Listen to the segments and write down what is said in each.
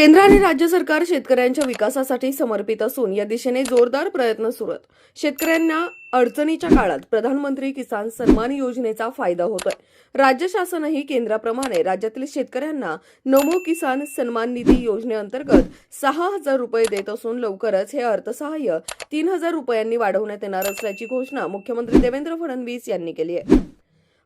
केंद्र आणि राज्य सरकार शेतकऱ्यांच्या विकासासाठी समर्पित असून या दिशेने जोरदार प्रयत्न सुरू आहेत. शेतकऱ्यांना अडचणीच्या काळात प्रधानमंत्री किसान सन्मान योजनेचा फायदा होतोय. राज्य शासनही केंद्राप्रमाणे राज्यातील शेतकऱ्यांना नमो किसान सन्मान निधी योजनेअंतर्गत सहा हजार रुपये देत असून लवकरच हे अर्थसहाय्य तीन हजार रुपयांनी वाढवण्यात येणार असल्याची घोषणा मुख्यमंत्री देवेंद्र फडणवीस यांनी केली आहे.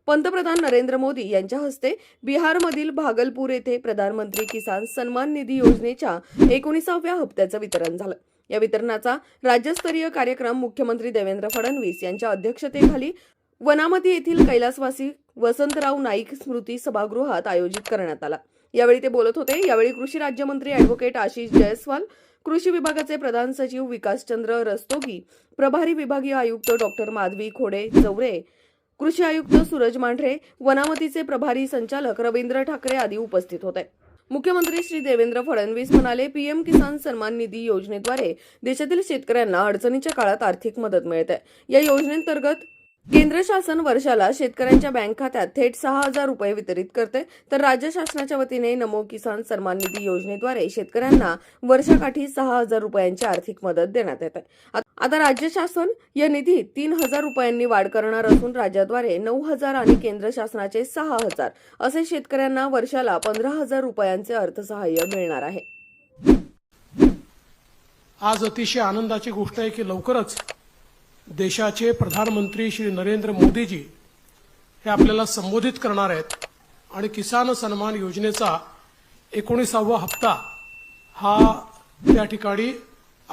पंतप्रधान नरेंद्र मोदी यांच्या हस्ते बिहारमधील भागलपूर येथे प्रधानमंत्री किसान सन्मान निधी योजनेच्या एकोणीसाव्या हप्त्याचं वितरण झालं. या वितरणाचा राज्यस्तरीय कार्यक्रम मुख्यमंत्री देवेंद्र फडणवीस यांच्या अध्यक्षतेखाली वनामती येथील कैलासवासी वसंतराव नाईक स्मृती सभागृहात आयोजित करण्यात आला. यावेळी ते बोलत होते. यावेळी कृषी राज्यमंत्री अॅडव्होकेट आशिष जयस्वाल कृषी विभागाचे प्रधान सचिव विकासचंद्र रस्तोगी प्रभारी विभागीय आयुक्त डॉक्टर माधवी खोडे चौरे कृषी आयुक्त सूरज मांढरे वनामतीचे प्रभारी संचालक रवींद्र ठाकरे आदी उपस्थित होते. मुख्यमंत्री श्री देवेंद्र फडणवीस म्हणाले पीएम किसान सन्मान निधी योजनेद्वारे देशातील शेतकऱ्यांना अडचणीच्या काळात आर्थिक मदत मिळते. या योजनेअंतर्गत केंद्र शासन वर्षाला शेतकऱ्यांच्या बँक खात्यात थेट सहा हजार रुपये वितरित करते. तर राज्य शासनाच्या वतीने नमो किसान सन्मान निधी योजनेद्वारे शेतकऱ्यांना वर्षाकाठी सहा हजार रुपयांची आर्थिक मदत देण्यात येते. आता राज्य शासन या निधीत तीन हजार रुपयांनी वाढ करणार असून राज्याद्वारे नऊ हजार आणि केंद्र शासनाचे सहा हजार असे शेतकऱ्यांना वर्षाला पंधरा हजार रुपयांचे अर्थसहाय्य मिळणार आहे. आज अतिशय आनंदाची गोष्ट आहे की लवकरच देशाचे प्रधानमंत्री श्री नरेंद्र मोदीजी हे आपल्याला संबोधित करणार आहेत आणि किसान सन्मान योजनेचा एकोणीसावा हप्ता हा त्या ठिकाणी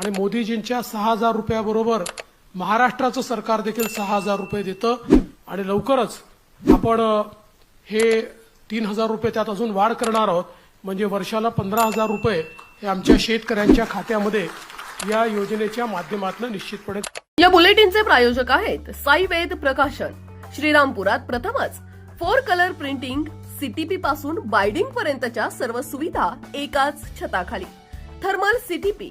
आणि मोदीजींच्या सहा हजार रुपयाबरोबर महाराष्ट्राचं सरकार देखील सहा हजार रुपये देतं. आणि लवकरच आपण हे तीन हजार रुपये त्यात अजून वाढ करणार आहोत. म्हणजे वर्षाला पंधरा हजार रुपये हे आमच्या शेतकऱ्यांच्या खात्यामध्ये या योजनेच्या माध्यमातून निश्चितपणे या बुलेटिनचे प्रायोजक आहेत साई वेद प्रकाशन. श्रीरामपुरात प्रथमच. फोर कलर प्रिंटिंग सीटीपी पासून बायडिंग पर्यंतच्या सर्व सुविधा एकाच छताखाली. Thermal CTP